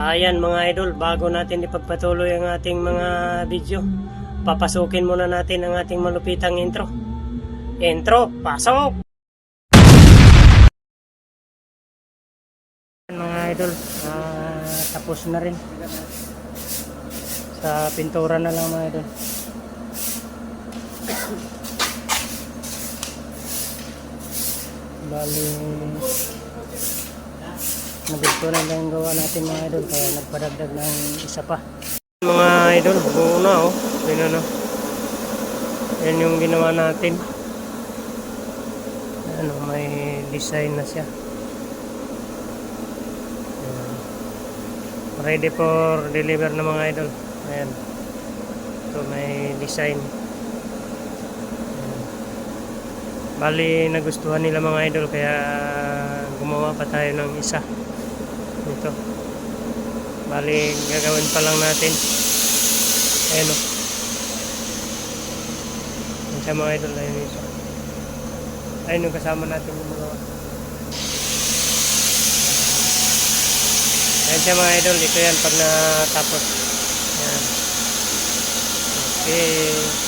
Ayan mga idol, bago natin ipagpatuloy ang ating mga video, papasukin muna natin ang ating malupitang intro. Intro, pasok! Mga idol, ah, tapos na rin. Sa pintura na lang mga idol. Bali, Nabigto na yung gawa natin mga idol kaya nagpadagdag ng isa pa. Mga idol, buo na oh. Yan ano. Yan yung ginawa natin. Ano, may design na siya. Ready for deliver na mga idol. Ayan. Ito may design. Ayan. Bali, nagustuhan nila mga idol kaya gumawa pa tayo ng isa. Ito. Bali gagawin pa lang natin. Ayun o yun siya mga idol. Ayun isa ayun yung kasama natin mga ayun siya mga idol. Ito yan pag natapos. Yan okay